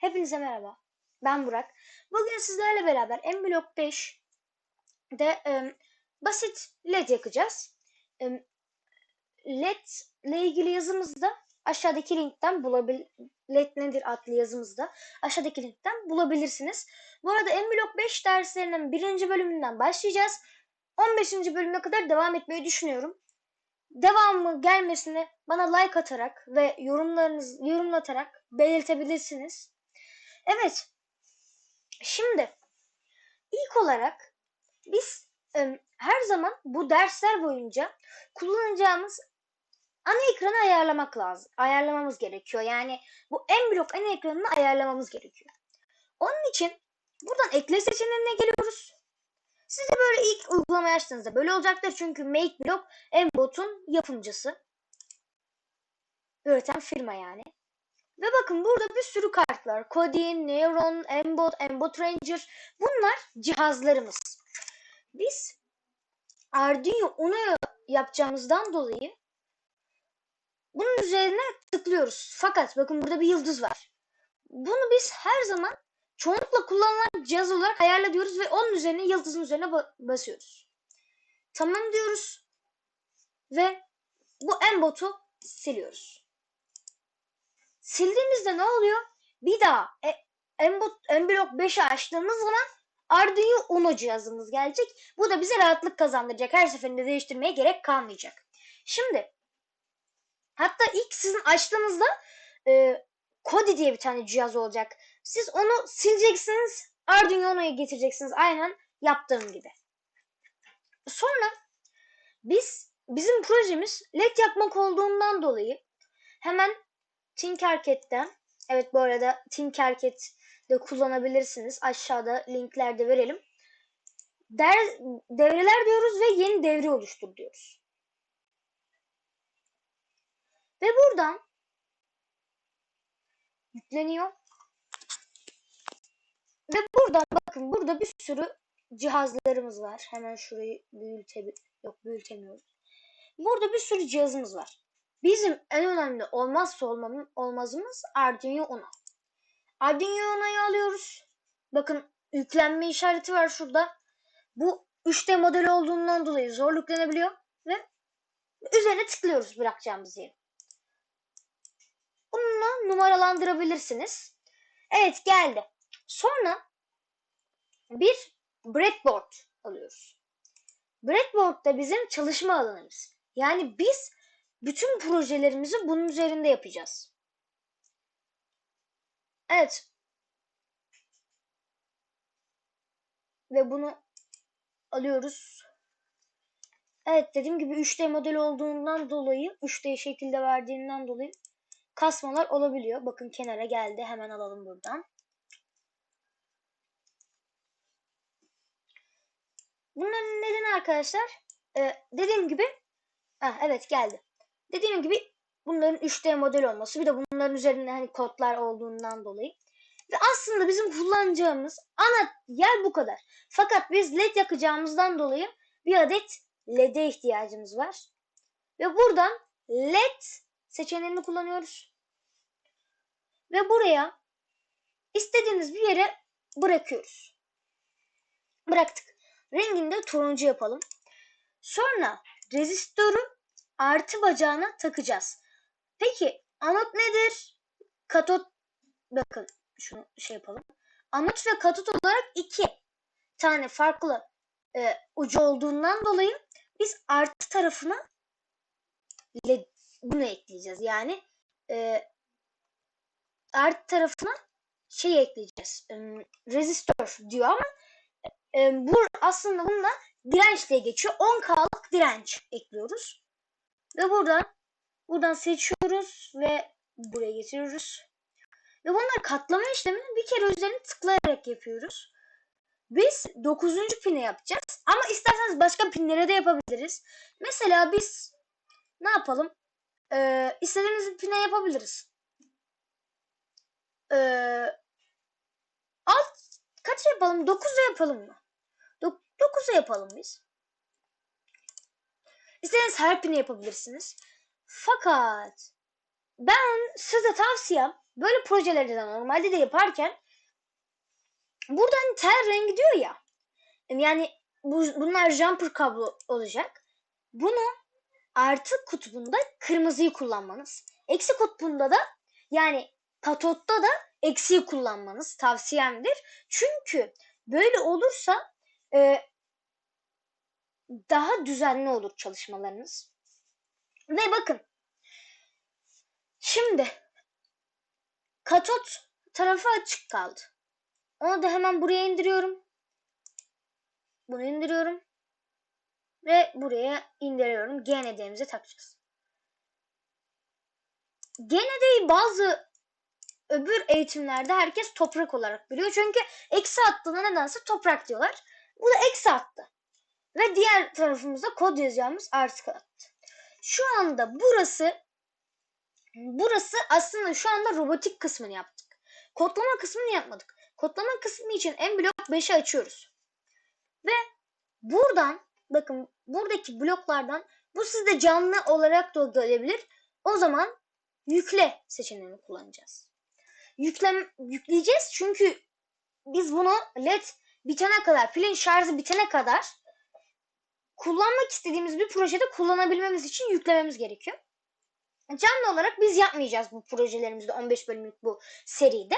Hepinize merhaba. Ben Burak. Bugün sizlerle beraber MBlock 5'de e, basit LED yakacağız. E, LED ile ilgili yazımızda aşağıdaki linkten bulabil LED nedir adlı yazımızda aşağıdaki linkten bulabilirsiniz. Bu arada MBlock 5 derslerinin birinci bölümünden başlayacağız. 15. bölüme kadar devam etmeyi düşünüyorum. Devamı gelmesini bana like atarak ve yorumlarınız yorumlatarak belirtebilirsiniz. Evet. Şimdi ilk olarak biz e, her zaman bu dersler boyunca kullanacağımız ana ekranı ayarlamak lazım. Ayarlamamız gerekiyor. Yani bu en blok ana ekranını ayarlamamız gerekiyor. Onun için buradan ekle seçeneğine geliyoruz. Siz de böyle ilk uygulamayı açtığınızda böyle olacaktır. Çünkü MakeBlock Embot'un yapımcısı. Üreten firma yani. Ve bakın burada bir sürü kart var. Neuron, Embot, Embot Ranger. Bunlar cihazlarımız. Biz Arduino Uno yapacağımızdan dolayı bunun üzerine tıklıyoruz. Fakat bakın burada bir yıldız var. Bunu biz her zaman çoğunlukla kullanılan cihaz olarak ayarla diyoruz ve onun üzerine yıldızın üzerine ba- basıyoruz. Tamam diyoruz. Ve bu Embot'u siliyoruz. Sildiğimizde ne oluyor? Bir daha e, Embot, Emblock 5'i açtığımız zaman Arduino Uno cihazımız gelecek. Bu da bize rahatlık kazandıracak. Her seferinde değiştirmeye gerek kalmayacak. Şimdi hatta ilk sizin açtığınızda e, Kodi diye bir tane cihaz olacak. Siz onu sileceksiniz. Arduino Uno'ya getireceksiniz. Aynen yaptığım gibi. Sonra biz bizim projemiz led yakmak olduğundan dolayı hemen Tinkercad'den evet bu arada Tinkercad kullanabilirsiniz. Aşağıda linklerde verelim. Der, devreler diyoruz ve yeni devre oluştur diyoruz. Ve buradan yükleniyor. Ve buradan bakın burada bir sürü cihazlarımız var. Hemen şurayı büyüte yok büyütemiyoruz. Burada bir sürü cihazımız var. Bizim en önemli olmazsa olmazımız Arduino Uno. Arduino Uno'yu alıyoruz. Bakın yüklenme işareti var şurada. Bu 3D model olduğundan dolayı zor yüklenebiliyor ve üzerine tıklıyoruz bırakacağımız yeri. Bununla numaralandırabilirsiniz. Evet geldi. Sonra bir breadboard alıyoruz. Breadboard da bizim çalışma alanımız. Yani biz bütün projelerimizi bunun üzerinde yapacağız. Evet. Ve bunu alıyoruz. Evet dediğim gibi 3D model olduğundan dolayı 3D şekilde verdiğinden dolayı kasmalar olabiliyor. Bakın kenara geldi. Hemen alalım buradan. Bunların nedeni arkadaşlar e, dediğim gibi ha, evet geldi. Dediğim gibi bunların 3D model olması bir de bunların üzerinde hani kodlar olduğundan dolayı. Ve aslında bizim kullanacağımız ana yer bu kadar. Fakat biz led yakacağımızdan dolayı bir adet led'e ihtiyacımız var. Ve buradan led seçeneğini kullanıyoruz. Ve buraya istediğiniz bir yere bırakıyoruz. Bıraktık. Rengini de turuncu yapalım. Sonra rezistörü artı bacağına takacağız. Peki anot nedir? Katot bakın şunu şey yapalım. Anot ve katot olarak iki tane farklı e, ucu olduğundan dolayı biz artı tarafına led, bunu ekleyeceğiz. Yani e, artı tarafına şey ekleyeceğiz. E, rezistör diyor ama e, bu aslında bunda direnç diye geçiyor. 10K'lık direnç ekliyoruz. Ve buradan buradan seçiyoruz ve buraya getiriyoruz. Ve bunları katlama işlemini bir kere üzerine tıklayarak yapıyoruz. Biz 9. pine yapacağız. Ama isterseniz başka pinlere de yapabiliriz. Mesela biz ne yapalım? Ee, istediğimiz bir pine yapabiliriz. Ee, alt kaç yapalım? 9'a yapalım mı? 9'a yapalım biz. İsterseniz her pine yapabilirsiniz. Fakat ben size tavsiyem böyle projeleri de normalde de yaparken buradan tel rengi diyor ya. Yani bu, bunlar jumper kablo olacak. Bunu artı kutbunda kırmızıyı kullanmanız. Eksi kutbunda da yani katotta da eksiği kullanmanız tavsiyemdir. Çünkü böyle olursa e, daha düzenli olur çalışmalarınız. Ve bakın şimdi katot tarafı açık kaldı. Onu da hemen buraya indiriyorum. Bunu indiriyorum. Ve buraya indiriyorum. GND'mize takacağız. GND'yi bazı öbür eğitimlerde herkes toprak olarak biliyor. Çünkü eksi attığında nedense toprak diyorlar. Bu da eksi attı. Ve diğer tarafımızda kod yazacağımız artı attı. Şu anda burası burası aslında şu anda robotik kısmını yaptık. Kodlama kısmını yapmadık. Kodlama kısmı için en blok 5'i açıyoruz. Ve buradan bakın buradaki bloklardan bu sizde canlı olarak da gelebilir. O zaman yükle seçeneğini kullanacağız. Yüklem, yükleyeceğiz çünkü biz bunu led bitene kadar, pilin şarjı bitene kadar kullanmak istediğimiz bir projede kullanabilmemiz için yüklememiz gerekiyor. Canlı olarak biz yapmayacağız bu projelerimizde 15 bölümlük bu seride.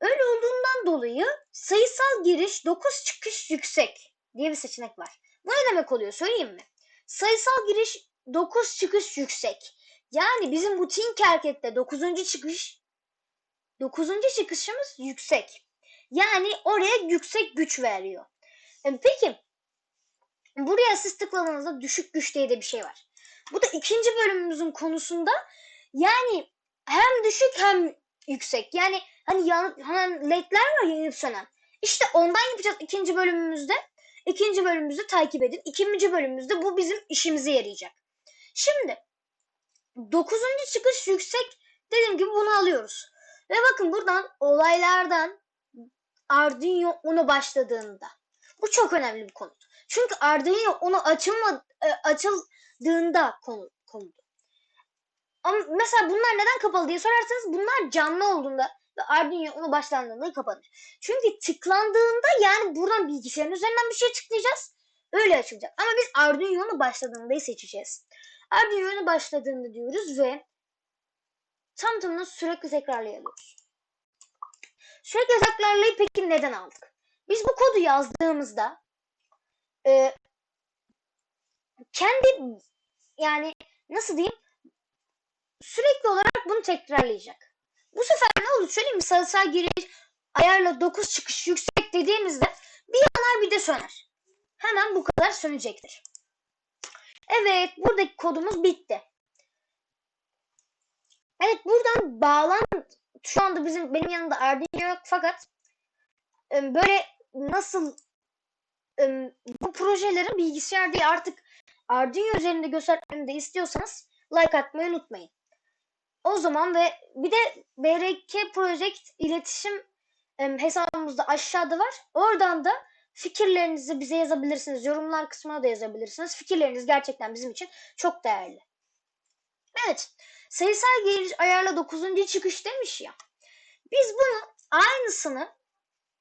Öyle olduğundan dolayı sayısal giriş 9 çıkış yüksek diye bir seçenek var. Bu ne demek oluyor söyleyeyim mi? Sayısal giriş 9 çıkış yüksek. Yani bizim bu Tinkercad'de 9. çıkış 9. çıkışımız yüksek. Yani oraya yüksek güç veriyor. E, peki buraya siz tıkladığınızda düşük güç diye de bir şey var. Bu da ikinci bölümümüzün konusunda yani hem düşük hem yüksek. Yani hani yan, hemen ledler var yanıp sönen. İşte ondan yapacağız ikinci bölümümüzde. İkinci bölümümüzü takip edin. İkinci bölümümüzde bu bizim işimize yarayacak. Şimdi dokuzuncu çıkış yüksek dediğim gibi bunu alıyoruz. Ve bakın buradan olaylardan Arduino Uno başladığında. Bu çok önemli bir konu. Çünkü Arduino Uno açılma, e, açıldığında konu, konudu. Ama mesela bunlar neden kapalı diye sorarsanız bunlar canlı olduğunda ve Arduino Uno başlandığında kapanır. Çünkü tıklandığında yani buradan bilgisayarın üzerinden bir şey tıklayacağız. Öyle açılacak. Ama biz Arduino Uno başladığında seçeceğiz. Arduino Uno başladığında diyoruz ve tam tamına sürekli tekrarlayalıyoruz. Sürekli tekrarlayıp peki neden aldık? Biz bu kodu yazdığımızda e, kendi yani nasıl diyeyim sürekli olarak bunu tekrarlayacak. Bu sefer ne olur söyleyeyim mi? Sayısal giriş ayarla 9 çıkış yüksek dediğimizde bir yanar bir de söner. Hemen bu kadar sönecektir. Evet buradaki kodumuz bitti. Evet buradan bağlan şu anda bizim benim yanımda Arduino yok fakat böyle nasıl bu projelerin bilgisayar artık Arduino üzerinde göstermemi de istiyorsanız like atmayı unutmayın. O zaman ve bir de BRK Project iletişim hesabımızda aşağıda var. Oradan da fikirlerinizi bize yazabilirsiniz. Yorumlar kısmına da yazabilirsiniz. Fikirleriniz gerçekten bizim için çok değerli. Evet. Sayısal geliş ayarla 9. çıkış demiş ya. Biz bunu aynısını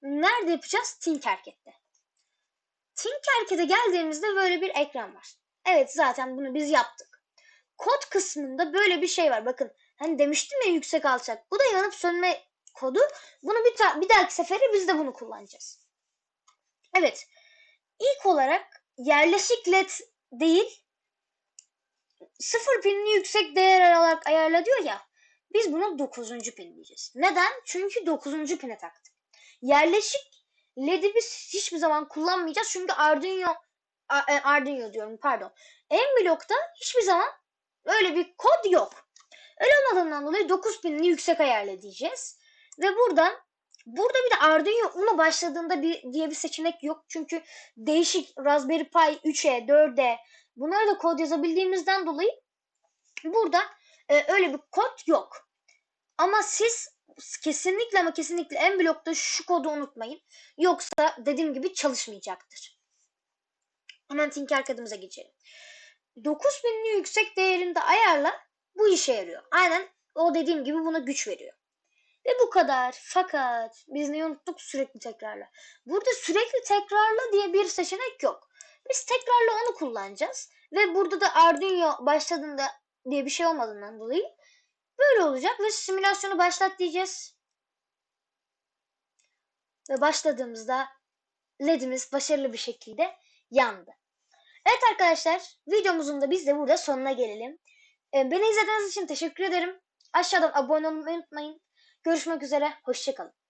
nerede yapacağız? Tinkercad'de. Tinkercad'e geldiğimizde böyle bir ekran var. Evet zaten bunu biz yaptık. Kod kısmında böyle bir şey var. Bakın hani demiştim ya yüksek alçak. Bu da yanıp sönme kodu. Bunu bir, bir dahaki sefere biz de bunu kullanacağız. Evet. İlk olarak yerleşik led değil sıfır pinli yüksek değer olarak ayarla diyor ya. Biz bunu 9. pin diyeceğiz. Neden? Çünkü 9. pine taktık. Yerleşik LED'i biz hiçbir zaman kullanmayacağız. Çünkü Arduino e, Arduino diyorum pardon. En blokta hiçbir zaman öyle bir kod yok. Öyle olmadığından dolayı 9 pinli yüksek ayarla diyeceğiz. Ve buradan burada bir de Arduino Uno başladığında bir diye bir seçenek yok. Çünkü değişik Raspberry Pi 3'e, 4'e bunları da kod yazabildiğimizden dolayı burada e, öyle bir kod yok. Ama siz kesinlikle ama kesinlikle en blokta şu kodu unutmayın. Yoksa dediğim gibi çalışmayacaktır. Hemen Tinkercad'ımıza geçelim. 9000'li yüksek değerinde ayarla bu işe yarıyor. Aynen o dediğim gibi buna güç veriyor. Ve bu kadar. Fakat biz neyi unuttuk? Sürekli tekrarla. Burada sürekli tekrarla diye bir seçenek yok. Biz tekrarla onu kullanacağız. Ve burada da Arduino başladığında diye bir şey olmadığından dolayı böyle olacak ve simülasyonu başlat diyeceğiz. Ve başladığımızda ledimiz başarılı bir şekilde yandı. Evet arkadaşlar videomuzun da biz de burada sonuna gelelim. Ee, Beni izlediğiniz için teşekkür ederim. Aşağıdan abone olmayı unutmayın. Görüşmek üzere. Hoşçakalın.